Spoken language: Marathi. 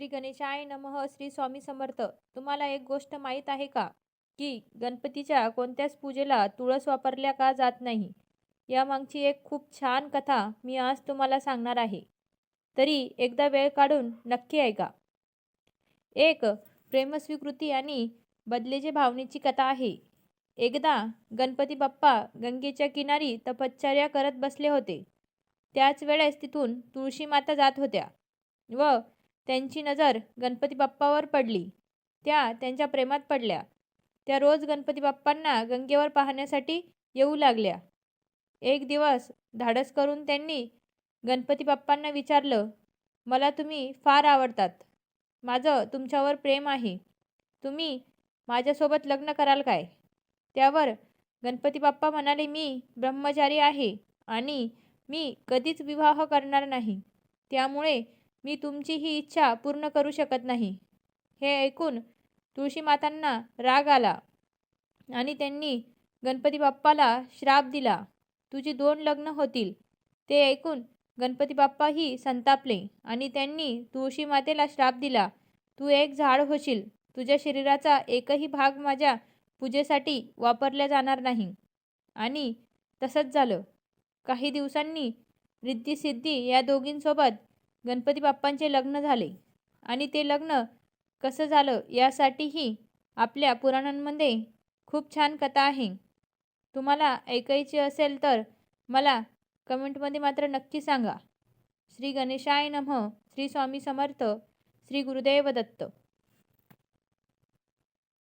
श्री गणेशाय नमः श्री स्वामी समर्थ. तुम्हाला एक गोष्ट माहीत आहे का? की गणपतीच्या कोणत्याच पूजेला तुळस वापरल्या का जात नाही? यामागची एक खूप छान कथा मी आज तुम्हाला सांगणार आहे. तरी एकदा वेळ काढून नक्की ऐका. एक प्रेमस्वीकृती आणि बदलेची भावनेची कथा आहे. एकदा गणपती बाप्पा गंगेच्या किनारी तपश्चर्या करत बसले होते. त्याच वेळेस तिथून तुळशी माता जात होत्या व त्यांची नजर गणपती बाप्पावर पडली. त्या त्यांच्या प्रेमात पडल्या. त्या रोज गणपती बाप्पांना गंगेवर पाहण्यासाठी येऊ लागल्या. एक दिवस धाडस करून त्यांनी गणपती बाप्पांना विचारलं मला तुम्ही फार आवडतात. माझं तुमच्यावर प्रेम आहे. तुम्ही माझ्यासोबत लग्न कराल काय त्यावर गणपती बाप्पा म्हणाले मी ब्रह्मचारी आहे आणि मी कधीच विवाह करणार नाही. त्यामुळे मी तुमची ही इच्छा पूर्ण करू शकत नाही. हे ऐकून तुळशी मातांना राग आला आणि त्यांनी गणपती बाप्पाला श्राप दिला. तुझी दोन लग्न होतील. ते ऐकून गणपती बाप्पाही संतापले आणि त्यांनी तुळशी मातेला श्राप दिला. तू एक झाड होशील. तुझ्या शरीराचा एकही भाग माझ्या पूजेसाठी वापरला जाणार नाही. आणि तसंच झालं. काही दिवसांनी रिद्धी या दोघींसोबत गणपती बाप्पांचे लग्न झाले. आणि ते लग्न कसं झालं यासाठीही आपल्या पुराणांमध्ये खूप छान कथा आहे. तुम्हाला ऐकायची असेल तर मला कमेंटमध्ये मात्र नक्की सांगा. श्री गणेशाय नमः. श्री स्वामी समर्थ. श्री गुरुदेव दत्त.